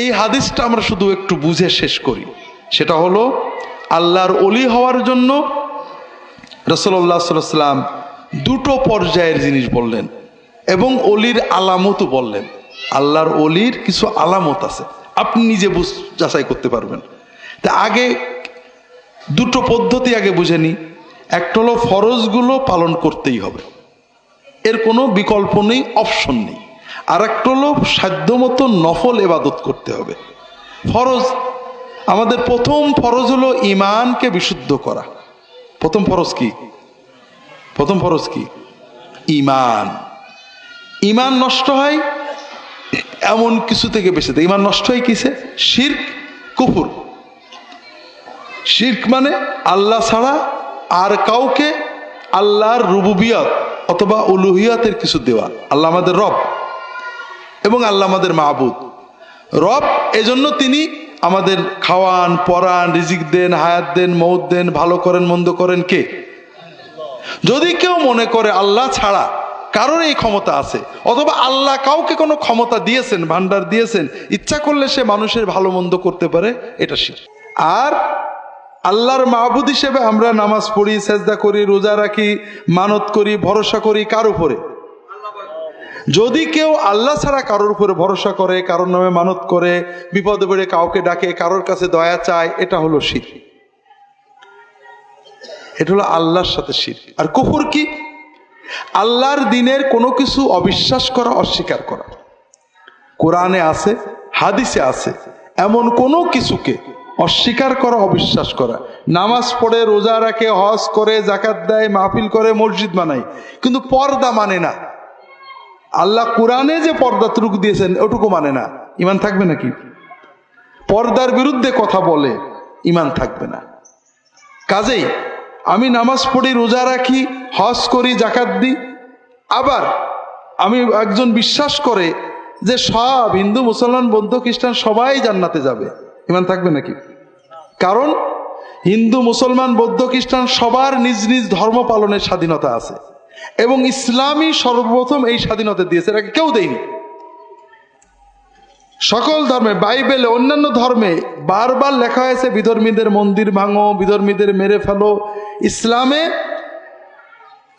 এই হাদিসটা আমরা শুধু একটু বুঝে শেষ করি। সেটা হলো, আল্লাহর অলি হওয়ার জন্য রসল্লাহ সাল্লাম দুটো পর্যায়ের জিনিস বললেন এবং অলির আলামতও বললেন। আল্লাহর অলির কিছু আলামত আছে। আপনি নিজে বুঝ, যাচাই করতে পারবেন। তা আগে দুটো পদ্ধতি আগে বুঝে নিই। একটা হলো ফরজগুলো পালন করতেই হবে। এর কোনো বিকল্প নেই, অপশন নেই। আর একটা হলো সাধ্যমতো নফল এবাদত করতে হবে। ফরজ, আমাদের প্রথম ফরজ হলো ইমানকে বিশুদ্ধ করা। প্রথম ফরজ কি? প্রথম ফরজ কি? ইমান ইমান নষ্ট হয় এমন কিছু থেকে বেঁচে থাকে ইমান নষ্ট হয় কিসে? শির্ক, কুফুর। শির্ক মানে আল্লাহ ছাড়া আর কাউকে আল্লাহর রুবুবিয়ত অথবা উলুহিয়াতের কিছু দেওয়া। আল্লাহ আমাদের রব। এবং আল্লাহ আমাদের মাহবুদ। রব এজন্য তিনি আমাদের খাওয়ান, পরান, রিজিক দেন, হায়াত দেন, মৌত দেন, ভালো করেন, মন্দ করেন কে? যদি কেউ মনে করে আল্লাহ ছাড়া কারোর এই ক্ষমতা আছে, অথবা আল্লাহ কাউকে কোনো ক্ষমতা দিয়েছেন ভান্ডার দিয়েছেন, ইচ্ছা করলে সে মানুষের ভালো মন্দ করতে পারে, এটা শির। আর আল্লাহর মাহবুদ হিসেবে আমরা নামাজ পড়ি, সেজদা করি, রোজা রাখি, মানত করি, ভরসা করি কার উপরে? যদি কেউ আল্লাহ ছাড়া কারোর উপরে ভরসা করে, কারোর নামে মানত করে, বিপদে পড়ে কাউকে ডাকে, কারোর কাছে দয়া চায়, এটা হলো শির। এটা হলো আল্লাহর সাথে শির। আর কুফুর কি? আল্লাহর দিনের কোনো কিছু অবিশ্বাস করা, অস্বীকার করা। কোরআনে আছে, হাদিসে আছে, এমন কোনো কিছুকে অস্বীকার করা, অবিশ্বাস করা। নামাজ পড়ে, রোজা রাখে, হজ করে জাকাত দেয়, মাহফিল করে, মসজিদ বানায়, কিন্তু পর্দা মানে না। আল্লাহ কোরআনে যে পর্দা ত্রুক দিয়েছেন, ওটুকু মানে না। ইমান থাকবে নাকি? পর্দার বিরুদ্ধে কথা বলে ইমান থাকবে না। কাজেই আমি নামাজ পড়ি, রোজা রাখি, হজ করি জাকাত দিই। আবার আমি একজন বিশ্বাস করে যে সব হিন্দু, মুসলমান, বৌদ্ধ, খ্রিস্টান সবাই জান্নাতে যাবে। ইমান থাকবে নাকি? কারণ হিন্দু, মুসলমান, বৌদ্ধ, খ্রিস্টান সবার নিজ নিজ ধর্ম পালনের স্বাধীনতা আছে। এবং ইসলামই সর্বপ্রথম এই স্বাধীনতা দিয়েছে। এটাকে কেউ দেয়নি। সকল ধর্মে, বাইবেলে, অন্যান্য ধর্মে বারবার লেখা হয়েছে, বিধর্মীদের মন্দির ভাঙো, বিধর্মীদের মেরে ফেলো। ইসলামে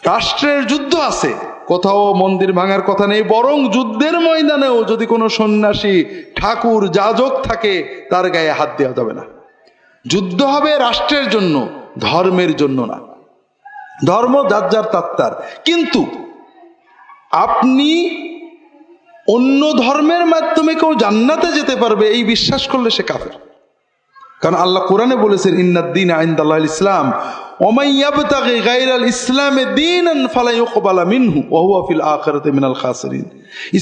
রাষ্ট্রের যুদ্ধ আছে। কোথাও মন্দির ভাঙার কথা নেই, বরং যুদ্ধের ময়দানেও যদি কোনো সন্ন্যাসী, ঠাকুর, যাজক থাকে, তার গায়ে হাত দেওয়া যাবে না। যুদ্ধ হবে রাষ্ট্রের জন্য, ধর্মের জন্য না। ধর্ম যার যার তাত্তার কিন্তু আপনি অন্য ধর্মের মাধ্যমে কেউ জান্নাতে যেতে পারবে, এই বিশ্বাস করলে সে কাফের। কারণ আল্লাহ কোরআনে বলেছেন ইন্নাদ্দিন আইন্দাল্লাহ ইসলাম ওমাইয়াবতাগি গায়রাল ইসলামে দীনান ফালা ইউকবালা মিনহু, ওয়া হুয়া ফিল আখিরাতি মিনাল খাসিরিন।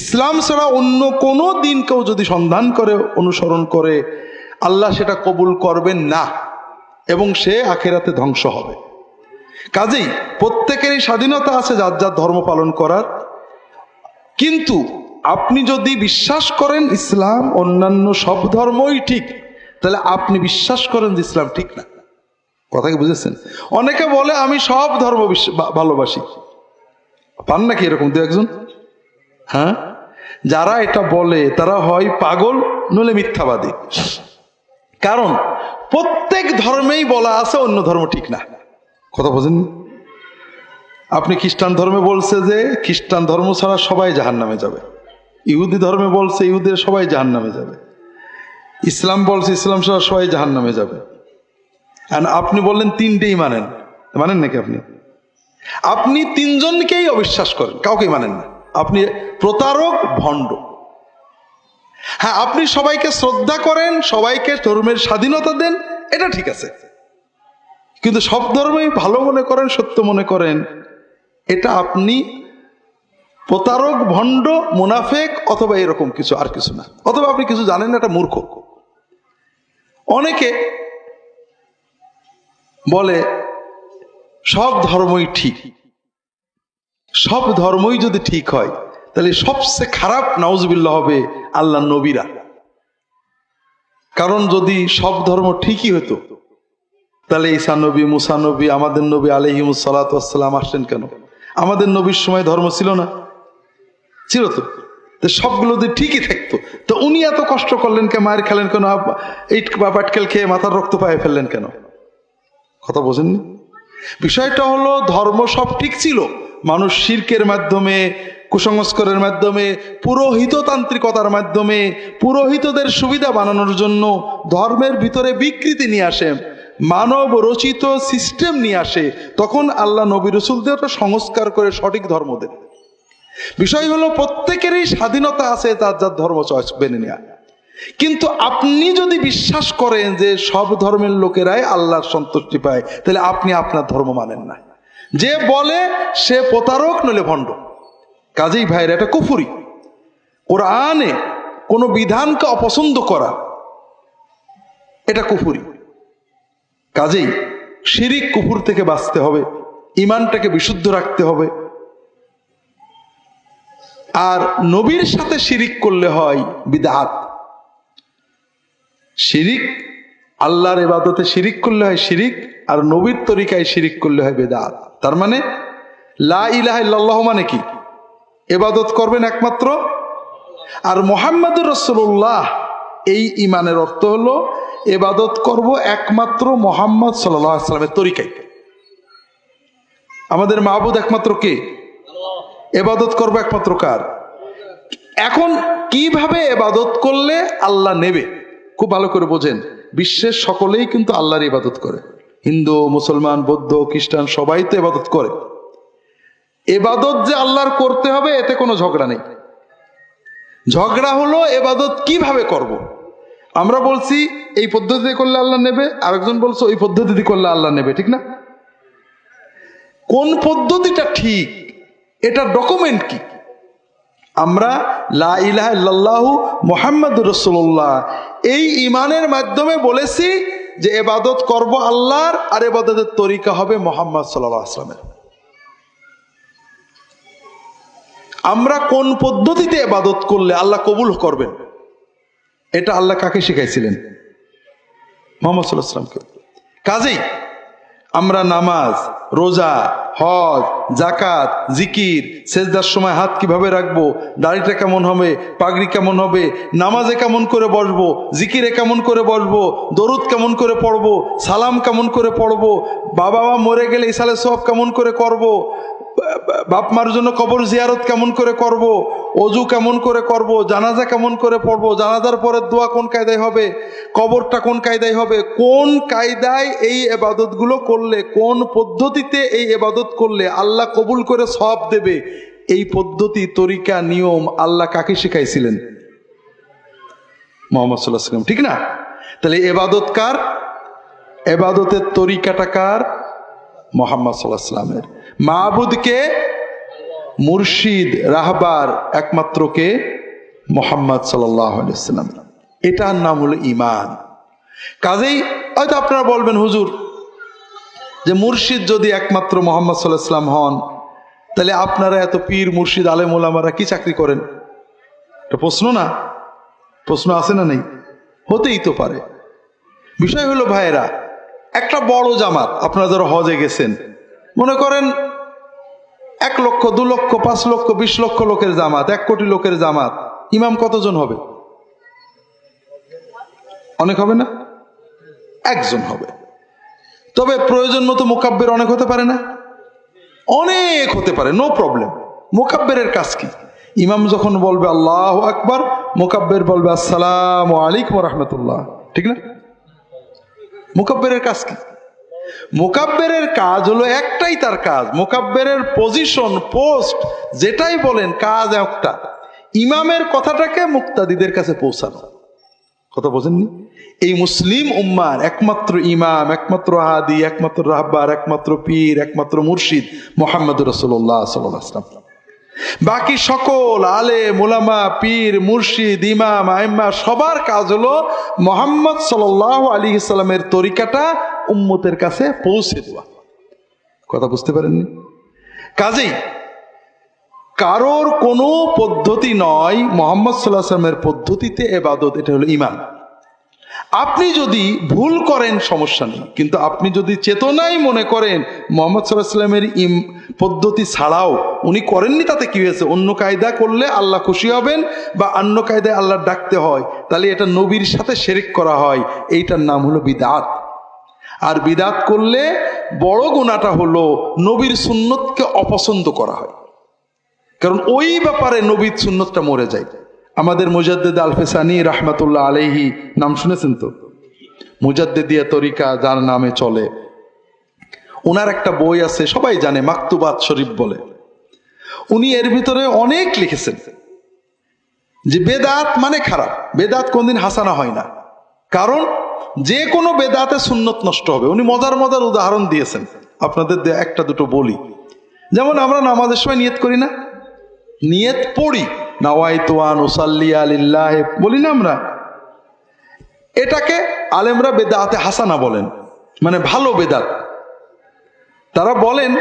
ইসলাম ছাড়া অন্য কোনো দিন কেউ যদি সন্ধান করে, অনুসরণ করে, আল্লাহ সেটা কবুল করবেন না, এবং সে আখেরাতে ধ্বংস হবে। কাজেই প্রত্যেকেরই স্বাধীনতা আছে যার যার ধর্ম পালন করার। কিন্তু আপনি যদি বিশ্বাস করেন ইসলাম অন্যান্য সব ধর্মই ঠিক, তাহলে আপনি বিশ্বাস করেন যে ইসলাম ঠিক না। কথা কি বুঝেছেন? অনেকে বলে, আমি সব ধর্ম ভালোবাসি। পান নাকি এরকম দু একজন? হ্যাঁ? যারা এটা বলে, তারা হয় পাগল নলে মিথ্যাবাদী। কারণ প্রত্যেক ধর্মেই বলা আছে অন্য ধর্ম ঠিক না। কথা বোঝেন? আপনি খ্রিস্টান ধর্মে বলছে যে, খ্রিস্টান ধর্ম ছাড়া সবাই জাহান নামে যাবে। ইহুদি ধর্মে বলছে, ইহুদের সবাই জাহান নামে যাবে। ইসলাম বলছে, ইসলাম ছাড়া সবাই জাহান নামে যাবে। আর আপনি বললেন তিনটেই মানেন। মানেন নাকি আপনি? আপনি তিনজনকেই অবিশ্বাস করেন, কাউকেই মানেন না। আপনি প্রতারক, ভণ্ড। হ্যাঁ আপনি সবাইকে শ্রদ্ধা করেন, সবাইকে ধর্মের স্বাধীনতা দেন, এটা ঠিক আছে। কিন্তু সব ধর্মেই ভালো মনে করেন, সত্য মনে করেন। এটা আপনি প্রতারক, ভণ্ড, মুনাফেক অথবা এরকম কিছু, আর কিছু না। অথবা আপনি কিছু জানেন না এটা মূর্খ। অনেকে বলে, সব ধর্মই ঠিক। সব ধর্মই যদি ঠিক হয়, তাহলে সবচেয়ে খারাপ নাউজবিল্লা হবে আল্লাহ নবীরা। কারণ যদি সব ধর্ম ঠিকই হতো তাহলে ঈসা নবী, মুসা নবী, আমাদের নবী আলহিমুসালাতাম আসছেন কেন? আমাদের নবীর সময় ধর্ম ছিল না। ছিল তো। সবগুলো যদি ঠিকই থাকতো। তো উনি এত কষ্ট করলেন কে, মায়ের খেলেন কেন? ইট বা পাটকেল খেয়ে মাথার রক্ত পায়ে ফেললেন কেন? কথা বোঝেননি? বিষয়টা হলো ধর্ম সব ঠিক ছিল। মানুষ শির্কের মাধ্যমে, কুসংস্কারের মাধ্যমে, পুরোহিততান্ত্রিকতার মাধ্যমে, পুরোহিতদের সুবিধা বানানোর জন্য ধর্মের ভিতরে বিকৃতি নিয়ে আসে। মানব রচিত সিস্টেম নিয়ে আসে, তখন আল্লাহ নবী রসুলদের সংস্কার করে সঠিক ধর্ম দেন। বিষয় হলো, প্রত্যেকেরই স্বাধীনতা আছে, তার যার ধর্ম চয়েস মেনে নেওয়া কিন্তু আপনি যদি বিশ্বাস করেন যে সব ধর্মের লোকেরাই আল্লাহর সন্তুষ্টি পায়, তাহলে আপনি আপনার ধর্ম মানেন না। যে বলে, সে প্রতারক নলে ভণ্ড। কাজেই ভাইয়ের, এটা কুফুরি। কোরআনে কোনো বিধানকে অপছন্দ করা, এটা কুফুরি। কাজেই শিরিক কুফুর থেকে বাঁচতে হবে ইমানটাকে বিশুদ্ধ রাখতে হবে। আর নবীর সাথে শিরিক করলে হয় বিদাত শিরিক, আল্লাহর এবাদতে শিরিক করলে হয় শিরিক, আর নবীর তরিকায় শিরিক করলে হয় বেদাত তার মানে লা ইলাহা মানে কি? এবাদত করবেন একমাত্র। আর মোহাম্মদুর রসুল্লাহ এই ইমানের অর্থ হলো এবাদত করব একমাত্র মোহাম্মদ সাল্লামের তরিকায়। আমাদের মাহবুদ একমাত্র কে? এবাদত করব একমাত্র কার? এখন কীভাবে এবাদত করলে আল্লাহ নেবে? খুব ভালো করে বোঝেন। বিশ্বের সকলেই কিন্তু আল্লাহর ইবাদত করে। হিন্দু, মুসলমান, বৌদ্ধ, খ্রিস্টান, সবাই তো এবাদত করে। এবাদত যে আল্লাহর করতে হবে, এতে কোনো ঝগড়া নেই। ঝগড়া হলো এবাদত কীভাবে করব। আমরা বলছি, এই পদ্ধতিতে করলে আল্লাহ নেবে, আরেকজন বলছে, ওই পদ্ধতিতে করলে আল্লাহ নেবে, ঠিক না? কোন পদ্ধতিটা ঠিক? এটা ডকুমেন্ট কি? আমরা লা ইলাহা মোহাম্মদ রসুল্লাহ এই ইমানের মাধ্যমে বলেছি যে এবাদত করব আল্লাহর, আর এবাদতের তরিকা হবে মোহাম্মদ সাল্লাহ আসলামের আমরা কোন পদ্ধতিতে এবাদত করলে আল্লাহ কবুল করবেন? এটা আল্লাহ কাকে শিখাইছিলেন? মোহাম্মদ সাল্লাহ আসলামকে কাজেই আমরা নামাজ, রোজা, হজ জাকাত জিকির, সেজদার সময় হাত কীভাবে রাখব, দাড়িটা কেমন হবে, পাগড়ি কেমন হবে, নামাজে কেমন করে বসবো, জিকিরে কেমন করে বসবো, দরুদ কেমন করে পড়ব, সালাম কেমন করে পড়ব, বাবা মা মরে গেলে ইসালে সব কেমন করে করব বাপ মার জন্য কবর জিয়ারত কেমন করে করব? অজু কেমন করে করব? জানাজা কেমন করে পড়ব? জানাজার পরের দোয়া কোন কায়দায় হবে? কবরটা কোন কায়দায় হবে? কোন কায়দায় এই এবাদতগুলো করলে? কোন পদ্ধতিতে এই এবাদত করলে? আল্লাহ কবুল করে সব দেবে। এই পদ্ধতি, তরিকা, নিয়ম আল্লাহ কাকে শিখাইছিলেন? মোহাম্মদ সাল্লাহ সাল্লাম ঠিক না? তাহলে এবাদত কার? এবাদতের তরিকাটা কার? মোহাম্মদ সাল্লাহ সাল্লামের মাহবুদকে মুর্শিদ, রাহবার একমাত্র কে? মোহাম্মদ সাল্লাম এটার নাম হলো ইমান কাজেই হয়তো আপনারা বলবেন, হুজুর, যে মুর্শিদ যদি একমাত্র মোহাম্মদ সাল্লাহ সাল্লাম হন, তাহলে আপনারা এত পীর, মুর্শিদ, আলেম ওলামারা কি চাকরি করেন? এটা প্রশ্ন না? প্রশ্ন আছে না নেই? হতেই তো পারে। বিষয় হলো, ভাইয়েরা, একটা বড় জামাত, আপনারা যারা হজে গেছেন, মনে করেন এক লক্ষ, দু লক্ষ, পাঁচ লক্ষ, বিশ লক্ষ লোকের জামাত, এক কোটি লোকের জামাত। ইমাম কতজন হবে? অনেক হবে না? একজন হবে। তবে প্রয়োজন মতো মোকাব্বের অনেক হতে পারে না? অনেক হতে পারে নো প্রবলেম মোকাব্বেরের কাজ কি? ইমাম যখন বলবে আল্লাহ আকবার, মোকাব্বের বলবে আসসালাম আলাইকুম রহমতুল্লাহ। ঠিক না? মোকাব্বেরের কাজ কি? মোকাব্বেরের কাজ হলো একটাই তার কাজ। মোকাব্বেরের পজিশন পোস্ট যেটাই বলেন, কাজ একটা। ইমামের কথাটাকে মুক্তাদিদের কাছে পৌঁছানো। কথা বোঝেননি? এই মুসলিম উম্মার একমাত্র ইমাম, একমাত্র হাদি, একমাত্র রাহবার, একমাত্র পীর, একমাত্র মুর্শিদ মোহাম্মদ রসুল্লাহ সাল্লাম বাকি সকল আলে মোলামা পীর, মুর্শিদ, ইমাম, আইম্মা, সবার কাজ হলো মোহাম্মদ সাল আলী ইসলামের তরিকাটা উম্মতের কাছে পৌঁছে দেওয়া। কথা বুঝতে পারেননি? কাজেই কারোর কোনো পদ্ধতি নয়, মোহাম্মদ সাল্লাহ সাল্লামের পদ্ধতিতে এবাদত, এটা হলো ইমান আপনি যদি ভুল করেন, সমস্যা নেই। কিন্তু আপনি যদি চেতনাই মনে করেন, মোহাম্মদ সাল্লাহামের ইম, পদ্ধতি ছাড়াও উনি করেননি তাতে কি হয়েছে? অন্য কায়দা করলে আল্লাহ খুশি হবেন বা অন্য কায়দায় আল্লাহ ডাকতে হয়, তাহলে এটা নবীর সাথে শেরিক করা হয়। এইটার নাম হলো বিদাত। আর বিদাত করলে বড় গুণাটা হলো নবীর সুন্নতকে অপছন্দ করা হয়। কারণ ওই ব্যাপারে নবীর সুন্নতটা মরে যায়। আমাদের মুজাদ্দেদ আলফেসানি রাহমাতুল্লাহ আলাইহি, নাম শুনেছেন তো? মুজাদ্দেদিয়া তরিকা যার নামে চলে। ওনার একটা বই আছে, সবাই জানে, মাকতুবাত শরীফ বলে। উনি এর ভিতরে অনেক লিখেছেন। যে বেদাত মানে খারাপ। বেদাত কোনদিন হাসানা হয় না। কারণ যে কোনো বেদাতে সুন্নত নষ্ট হবে। উনি মজার মজার উদাহরণ দিয়েছেন। আপনাদের একটা দুটো বলি। যেমন আমরা নামাজের সময় নিয়ত করি না? নিয়ত পড়ি। বলি না আমরা? এটাকে আলেমরা বেদাতে হাসানা বলেন। মানে ভালো বেদাত। তারা বলেন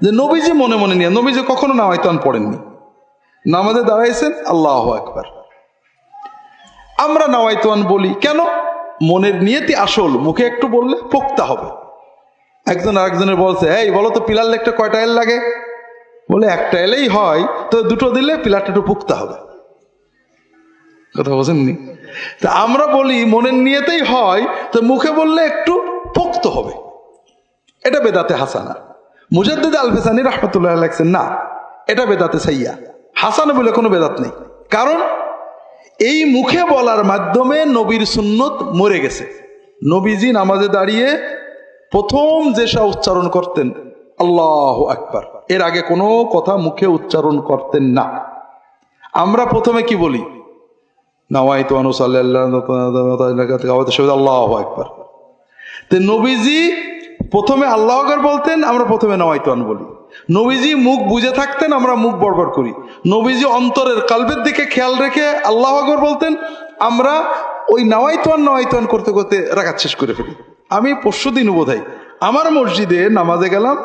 যে, নবীজি মনে মনে নিয়ে, নবীজি কখনো নাওয়াইতোয়ান পড়েননি। নামাজে দাঁড়াইছেন, আল্লাহ একবার আমরা নাওয়াইতোয়ান বলি, কেন? মনের নিয়তি আসল, মুখে একটু বললে পোক্তা হবে। একজন আরেকজনের বলছে, এই, বলো তো, পিলার লেগটা কয়টা এল লাগে? বলে, একটা এলেই হয়, তো দুটো দিলে পিলারটা একটু পুক্তা হবে। কথা বোঝেননি? তা আমরা বলি, মনের নিয়েতেই হয়, তো মুখে বললে একটু পোক্ত হবে। এটা বেদাতে হাসানা। মুজাদ্দিদ আলফেসানি রহমতুল্লাহ লাগছেন না, এটা বেদাতে সাইয়া হাসানা বলে কোনো বেদাত নেই। কারণ, এই মুখে বলার মাধ্যমে নবীর সুন্নত মরে গেছে। নবীজি নামাজে দাঁড়িয়ে প্রথম যেসব উচ্চারণ করতেন, আল্লাহ আকবার। এর আগে কোনো কথা মুখে উচ্চারণ করতেন না আমরা প্রথমে কি বলি নাওয়াই তো আল্লাহ একবার তো নবীজি প্রথমে আল্লাহ বলতেন আমরা প্রথমে নাওয়াইতান বলি নবীজি মুখ বুঝে থাকতেন আমরা মুখ বড়বড় করি নবীজি অন্তরের কালবের দিকে খেয়াল রেখে আল্লাহ বলতেন আমরা ওই নাওয়াইতান নাওয়াইতান করতে করতে রাখাত শেষ করে ফেলি আমি পরশু দিন বোধহয় আমার মসজিদে নামাজে গেলাম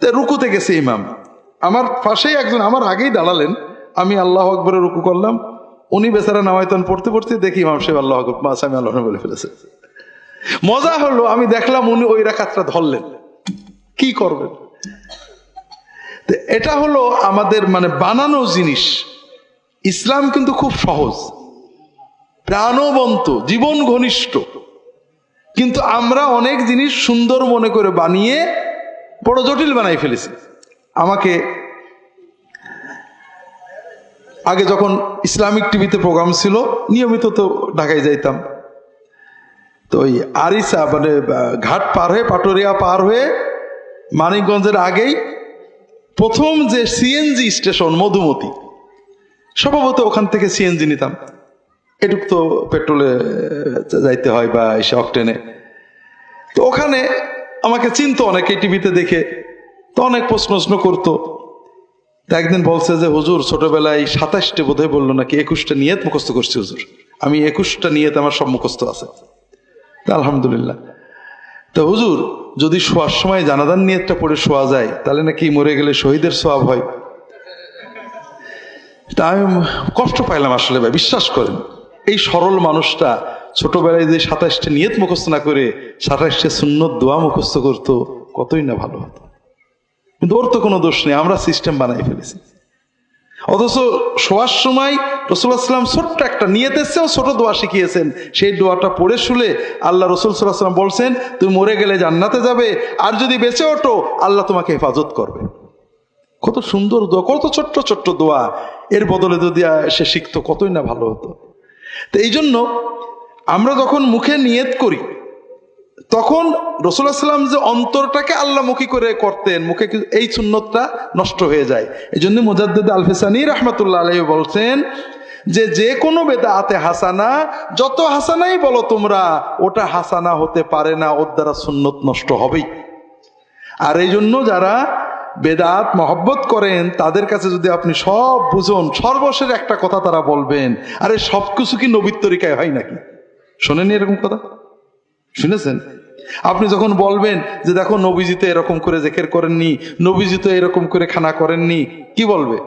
তে রুকুতে গেছে ইমাম। আমার পাশেই একজন আমার আগেই দাঁড়ালেন আমি আল্লাহ আকবরের রুকু করলাম। উনি বেচারা নামায়তন পড়তে পড়তে দেখি ইমাম সাহেব আল্লাহ আকবর মাস আমি আল্লাহ বলে ফেলেছে। মজা হলো, আমি দেখলাম উনি ওই রাখাতটা ধরলেন। কি করবেন? এটা হলো আমাদের মানে বানানো জিনিস। ইসলাম কিন্তু খুব সহজ। প্রাণবন্ত, জীবন ঘনিষ্ঠ। কিন্তু আমরা অনেক জিনিস সুন্দর মনে করে বানিয়ে বড় জটিল বানাই ফেলেছি। আমাকে আগে যখন ইসলামিক টিভিতে প্রোগ্রাম ছিল, নিয়মিত তো ঢাকায় যাইতাম। তো ওই আরিসা মানে ঘাট পার হয়ে, পাটুরিয়া পার হয়ে, মানিকগঞ্জের আগেই প্রথম যে সিএনজি স্টেশন, মধুমতি, স্বভাবত ওখান থেকে সিএনজি নিতাম। এটুক তো পেট্রোলে যাইতে হয় বা এসে অকটেনে। তো ওখানে আমাকে চিনতো অনেকে টিভিতে দেখে, তো অনেক প্রশ্ন প্রশ্ন করতো একদিন বলছে যে, হুজুর, ছোটবেলায় সাতাশটা বোধহয় বলল নাকি, একুশটা নিয়ত মুখস্থ করছি, হুজুর। আমি একুশটা নিয়ত আমার সব মুখস্থ আছে। আলহামদুলিল্লাহ। তো হুজুর, যদি শোয়ার সময় জানাদার নিয়তটা পড়ে শোয়া যায়, তাহলে নাকি মরে গেলে শহীদের সোয়াব হয়? তা আমি কষ্ট পাইলাম আসলে ভাই, বিশ্বাস করেন। এই সরল মানুষটা ছোটবেলায় যে সাতাশটা নিয়ত মুখস্থ না করে সাতাশটা সুন্নত দোয়া মুখস্থ করতো, কতই না ভালো হতো। কিন্তু ওর তো কোনো দোষ নেই, আমরা সিস্টেম বানাই ফেলেছি। অথচ শোয়ার সময় রসুল্লাহাম ছোট্ট একটা নিয়েতে এসেও ছোট দোয়া শিখিয়েছেন। সেই দোয়াটা পড়ে শুলে আল্লাহ রসুল সাল্লাহাম বলছেন, তুমি মরে গেলে জান্নাতে যাবে, আর যদি বেঁচে ওঠো, আল্লাহ তোমাকে হেফাজত করবে। কত সুন্দর দোয়া, কত ছোট্ট ছোট্ট দোয়া। এর বদলে যদি সে শিখতো, কতই না ভালো হতো। তো এই জন্য আমরা যখন মুখে নিয়ত করি, তখন রসুল্লাহ সাল্লাম যে অন্তরটাকে আল্লাহমুখী করে করতেন, মুখে এই সুন্নতটা নষ্ট হয়ে যায়। এই জন্য মুজাদ্দিদ আলফেসানি রহমতুল্লাহ আলহ বলছেন যে যে কোনো বেদাতে হাসানা, যত হাসানাই বলো তোমরা, ওটা হাসানা হতে পারে না, ওর দ্বারা সুন্নত নষ্ট হবেই। আর এই জন্য যারা বেদাত মহব্বত করেন, তাদের কাছে যদি আপনি সব বুঝুন, সর্বশেষ একটা কথা তারা বলবেন, আরে সব কিছু কি নবীর তরিকায় হয় নাকি? শোনেনি এরকম কথা? শুনেছেন? আপনি যখন বলবেন যে দেখো নবীজি তো এরকম করে জেকের করেননি, নবীজি তো এরকম করে খানা করেননি, কি বলবে?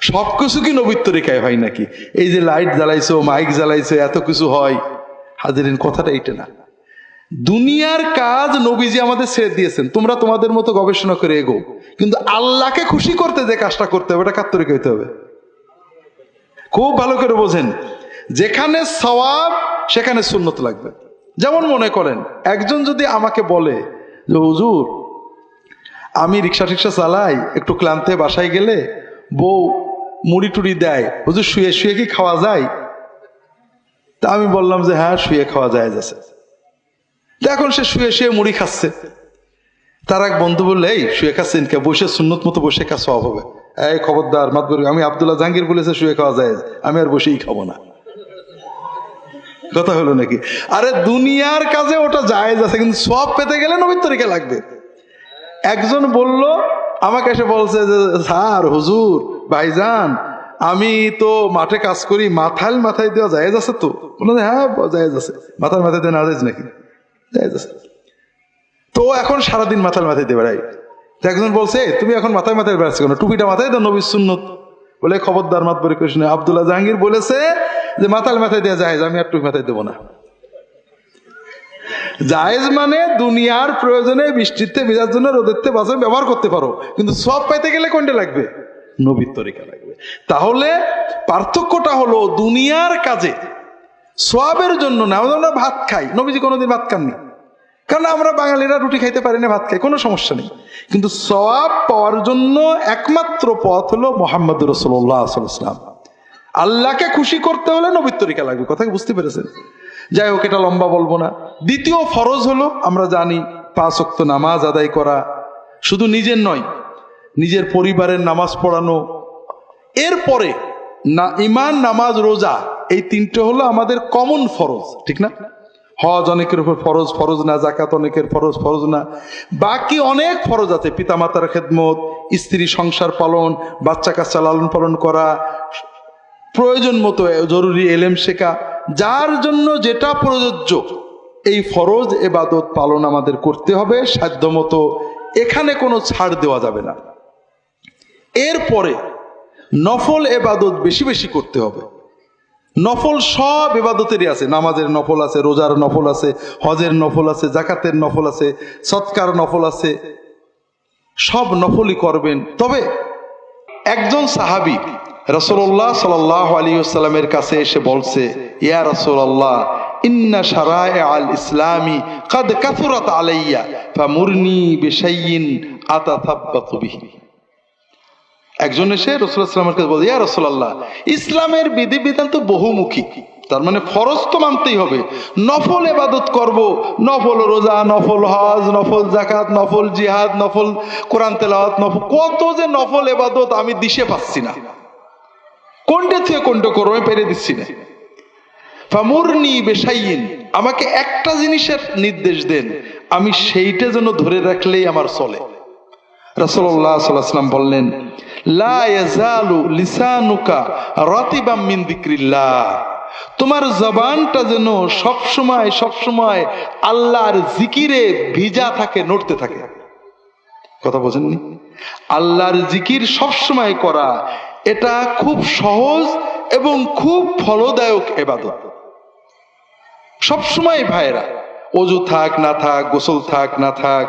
সব কিছু কি নবীর তরিকায় হয় নাকি? এই যে লাইট জ্বালাইছো মাইক জ্বালাইছো, এত কিছু হয়। হাজিরিন, কথাটা এইটা না। দুনিয়ার কাজ নবীজি আমাদের ছেড়ে দিয়েছেন। তোমরা তোমাদের মতো গবেষণা করে এগো। কিন্তু আল্লাহকে খুশি করতে যে কাজটা করতে হবে, এটা কার তরিকা হইতে হবে? খুব ভালো করে বোঝেন। যেখানে সওয়াব, সেখানে সুন্নত লাগবে। যেমন মনে করেন, একজন যদি আমাকে বলে যে, হুজুর, আমি রিক্সা টিক্সা চালাই, একটু ক্লান্তে বাসায় গেলে বউ মুড়ি টুড়ি দেয়, হুজুর শুয়ে শুয়ে কি খাওয়া যায়? তা আমি বললাম যে হ্যাঁ শুয়ে খাওয়া যায়, যাচ্ছে। এখন সে শুয়ে শুয়ে মুড়ি খাচ্ছে। তার এক বন্ধু বললে, এই, শুয়ে খাচ্ছেন কে? বসে সুন্নত মতো বসে খা হবে এই খবরদার, মাতবর, আমি আবদুল্লাহ জাহাঙ্গীর বলেছে, শুয়ে খাওয়া যায়, আমি আর বসেই খাব না। কথা হলো নাকি? আরে দুনিয়ার কাজে ওটা জায়েজ আছে কিন্তু সব পেতে গেলে নবীর তরিকা লাগবে। একজন বলল আমাকে এসে বলছে যে স্যার হুজুর ভাইজান আমি তো মাঠে কাজ করি মাথায় মাথায় দেওয়া জায়েজ আছে তো? বলল যে, হ্যাঁ জায়েজ আছে। মাথার মাথায় দেওয়া না জায়েজ নাকি? জায়েজ আছে। তো এখন সারাদিন মাথার মাথায় দিয়ে বেড়াই তো একজন বলছে তুমি এখন মাথায় মাথায় বেড়াচ্ছ কেন? টুপিটা মাথায় দাও নবীর সুন্নত। বলে খবরদার মাত বলে কৃষ্ণ আবদুল্লাহ জাহাঙ্গীর বলেছে যে মাথার মাথায় দেওয়া জায়েজ, আমি আর টুপি মাথায় দেবো না। জায়েজ মানে দুনিয়ার প্রয়োজনে বৃষ্টিতে ভেজার জন্য রোদেরতে বাসে ব্যবহার করতে পারো, কিন্তু সব পাইতে গেলে কোনটা লাগবে? নবীর তরিকা লাগবে। তাহলে পার্থক্যটা হলো দুনিয়ার কাজে সোয়াবের জন্য না আমরা ভাত খাই। নবীজি কোনোদিন ভাত খাননি। কারণ আমরা বাঙালিরা রুটি খাইতে পারি না, ভাত খাই, কোনো সমস্যা নেই। কিন্তু সওয়াব পাওয়ার জন্য একমাত্র পথ হলো মোহাম্মদ রসোল্লাহ ইসলাম আল্লাহকে খুশি করতে হলে নবীর তরিকা লাগবে, কথা বুঝতে পেরেছেন? যাই হোক, এটা লম্বা বলব না। দ্বিতীয় ফরজ হলো, আমরা জানি পাঁচ ওয়াক্ত নামাজ আদায় করা শুধু নিজের নয়, নিজের পরিবারের নামাজ পড়ানো। এরপরে না ইমান নামাজ, রোজা, এই তিনটে হলো আমাদের কমন ফরজ, ঠিক না? হজ অনেকের উপর ফরজ ফরজ না জাকাত অনেকের ফরজ ফরজ না। বাকি অনেক ফরজ আছে, পিতামাতার খেদমত, স্ত্রী সংসার পালন, বাচ্চা কাচ্চা লালন পালন করা প্রয়োজন মতো জরুরি এলেম শেখা, যার জন্য যেটা প্রযোজ্য, এই ফরজ এবাদত পালন আমাদের করতে হবে, সাধ্যমতো এখানে কোনো ছাড় দেওয়া যাবে না। এরপরে নফল এবাদত বেশি বেশি করতে হবে। নফল সব এবাদতেরই আছে, নামাজের নফল আছে, রোজার নফল আছে, হজের নফল আছে, জাকাতের নফল আছে, সৎকার নফল আছে, সব নফলই করবেন। তবে একজন সাহাবি রসল্লাহ সাল আলী সাল্লামের কাছে এসে বলছে, ইয়া রসল্লাহ ইন্না সারায় আল ইসলামী কাদ আলাইয়া একজন এসে ইয়া তো বহুমুখী, তার মানে ফরজ তো মানতেই হবে। নফল এবাদত করব, নফল রোজা, নফল হজ, নফল জাকাত নফল জিহাদ, নফল কোরআন তেলাওয়াত, নফল, কত যে নফল এবাদত আমি দিশে পাচ্ছি না। কোনটা থেকে কোনটা করব আমি পেরে দিচ্ছি না। আমাকে একটা জিনিসের নির্দেশ দেন, আমি সেইটা যেন ধরে রাখলেই আমার চলে। সাল্লাল্লাহু বললেন তোমার জবানটা যেন সবসময় সবসময় আল্লাহর জিকিরে ভিজা থাকে, নড়তে থাকে। কথা বোঝেননি? আল্লাহর জিকির সবসময় করা এটা খুব সহজ এবং খুব ফলদায়ক এবাদত। সবসময় ভাইরা অজু থাক, না থাক, গোসল থাক, না থাক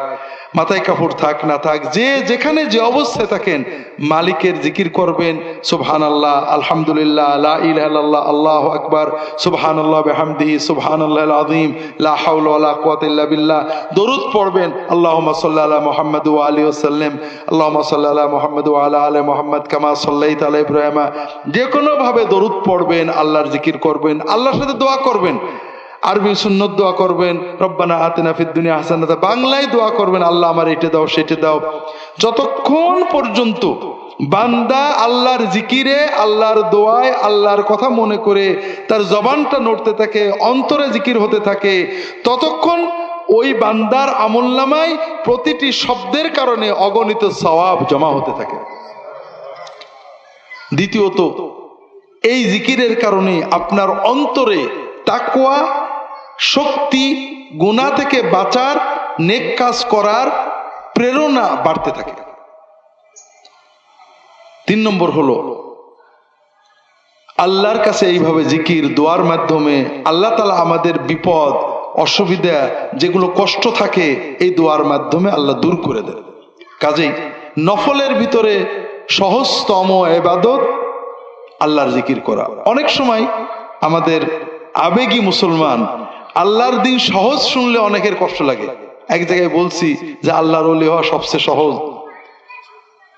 মাথায় কাপড় থাক না থাক, যে যেখানে যে অবস্থায় থাকেন, মালিকের জিকির করবেন সুবহান আল্লাহ আলহামদুলিল্লাহ, লা ইলাহা আল্লাহ আকবার সুবহান আল্লাহ বেহামদিহি সুবহান আল্লাহ ইল্লা বিল্লাহ। দরুদ পড়বেন আল্লাহ সাল্লি আলা মুহাম্মদ ওয়া আলিহি ওয়াসাল্লাম, আল্লাহুম্মা সাল্লি আলা মোহাম্মদ ওয়া আলা আলি মুহাম্মদ কামা সাল্লাইতা আলা ইব্রাহিমা। যে কোনোভাবে দরুদ পড়বেন, আল্লাহর জিকির করবেন, আল্লাহর সাথে দোয়া করবেন। আরবি সুন্নত দোয়া করবেন, রব্বানা আতিনা ফিদ দুনিয়া হাসানাতা। বাংলায় দোয়া করবেন, আল্লাহ আমার এটা দাও, সেটা দাও। যতক্ষণ পর্যন্ত বান্দা আল্লাহর জিকিরে, আল্লাহর দোয়ায়, আল্লাহর কথা মনে করে তার জবানটা নড়তে থাকে, অন্তরে জিকির হতে থাকে, ততক্ষণ ওই বান্দার আমলনামায় প্রতিটি শব্দের কারণে অগণিত সওয়াব জমা হতে থাকে। দ্বিতীয়ত, এই জিকিরের কারণে আপনার অন্তরে তাকওয়া শক্তি গুণা থেকে বাঁচার, নেক কাজ করার প্রেরণা বাড়তে থাকে। তিন নম্বর হলো, আল্লাহর কাছে এইভাবে জিকির, দোয়ার মাধ্যমে আল্লাহ তালা আমাদের বিপদ, অসুবিধা যেগুলো কষ্ট থাকে, এই দোয়ার মাধ্যমে আল্লাহ দূর করে দেন। কাজেই নফলের ভিতরে সহজতম এবাদত আল্লাহর জিকির করা। অনেক সময় আমাদের আবেগী মুসলমান আল্লাহর দিন সহজ শুনলে অনেকের কষ্ট লাগে। এক জায়গায় বলছি যে আল্লাহর অলি হওয়া সবচেয়ে সহজ।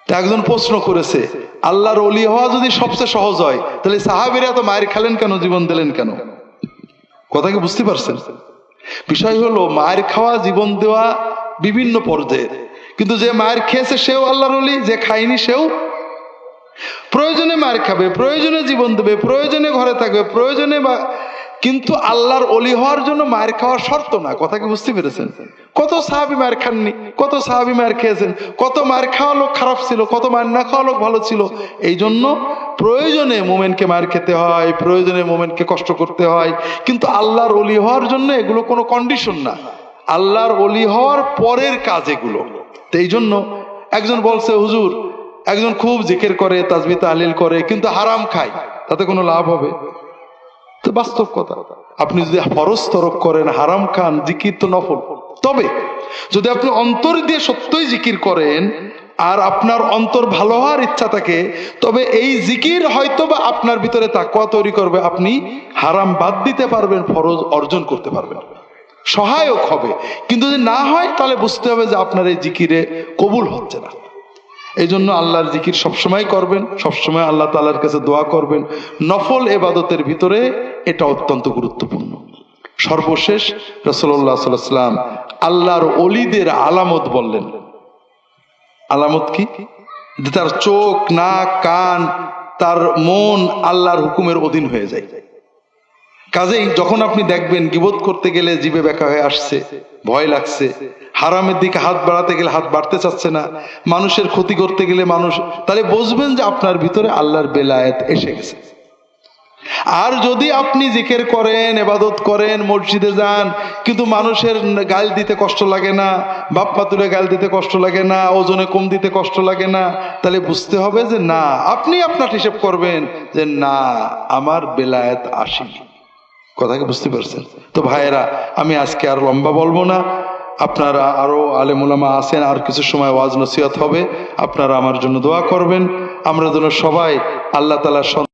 তা একজন প্রশ্ন করেছে, আল্লাহর অলি হওয়া যদি সবচেয়ে সহজ হয়, তাহলে সাহাবিরা এত মায়ের খেলেন কেন, জীবন দিলেন কেন? কথা কি বুঝতে পারছেন? বিষয় হলো, মায়ের খাওয়া, জীবন দেওয়া বিভিন্ন পর্যায়ের। কিন্তু যে মায়ের খেয়েছে সেও আল্লাহর অলি যে খায়নি সেও প্রয়োজনে মার খাবে, প্রয়োজনে জীবন দেবে, প্রয়োজনে ঘরে থাকবে, প্রয়োজনে কিন্তু আল্লাহর অলি হওয়ার জন্য মায়ের খাওয়ার শর্ত না, কথা কি বুঝতে পেরেছেন? কত সাহাবি মায়ের খাননি, কত সাহাবি মায়ের খেয়েছেন, কত মায়ের খাওয়া লোক খারাপ ছিল, কত মায়ের না খাওয়া লোক ভালো ছিল এই জন্য প্রয়োজনে মোমেনকে মায়ের খেতে হয়, প্রয়োজনে মোমেনকে কষ্ট করতে হয়, কিন্তু আল্লাহর অলি হওয়ার জন্য এগুলো কোনো কন্ডিশন না। আল্লাহর অলি হওয়ার পরের কাজ এগুলো। তো এই জন্য একজন বলছে, হুজুর, একজন খুব জিকের করে, তাজবি তাহলিল করে, কিন্তু হারাম খায়, তাতে কোনো লাভ হবে? তো বাস্তব কথা। আপনি যদি ফরজ তরক করেন, হারাম খান, জিকির তো নফল। তবে যদি আপনি অন্তর দিয়ে সত্যই জিকির করেন আর আপনার অন্তর ভালো হওয়ার ইচ্ছা থাকে, তবে এই জিকির হয়তো বা আপনার ভিতরে তাকুয়া তৈরি করবে, আপনি হারাম বাদ দিতে পারবেন, ফরজ অর্জন করতে পারবেন। সহায়ক হবে। কিন্তু যদি না হয়, তাহলে বুঝতে হবে যে আপনার এই জিকিরে কবুল হচ্ছে না। এই জন্য আল্লাহর জিকির সবসময় করবেন, সবসময় আল্লাহ তালার কাছে দোয়া করবেন। নফল এবাদতের ভিতরে এটা অত্যন্ত গুরুত্বপূর্ণ। সর্বশেষ রসল্লাহ সাল্লাম আল্লাহর অলিদের আলামত বললেন। আলামত কি? তার চোখ, নাক, কান, তার মন আল্লাহর হুকুমের অধীন হয়ে যায়। কাজেই যখন আপনি দেখবেন গিবোধ করতে গেলে জিভে বেঁকা হয়ে আসছে, ভয় লাগছে হারামের দিকে হাত বাড়াতে গেলে হাত বাড়তে চাচ্ছে না, মানুষের ক্ষতি করতে গেলে মানুষ, তাহলে বুঝবেন যে আপনার ভিতরে আল্লাহর বেলায়েত এসে গেছে। আর যদি আপনি জিকের করেন এবাদত করেন, মসজিদে যান, কিন্তু মানুষের গাল দিতে কষ্ট লাগে না, বাপ পাতুরে গাল দিতে কষ্ট লাগে না, ওজনে কম দিতে কষ্ট লাগে না, তাহলে বুঝতে হবে যে না, আপনি আপনার হিসেব করবেন যে না, আমার বেলায়েত আসেনি। কথাকে বুঝতে পারছেন? তো ভাইয়েরা, আমি আজকে আর লম্বা বলব না। আপনারা আরও আলেমুলামা আছেন, আর কিছু সময় ওয়াজ নসিহত হবে, আপনারা আমার জন্য দোয়া করবেন। আমরা যেন সবাই আল্লাহ তালার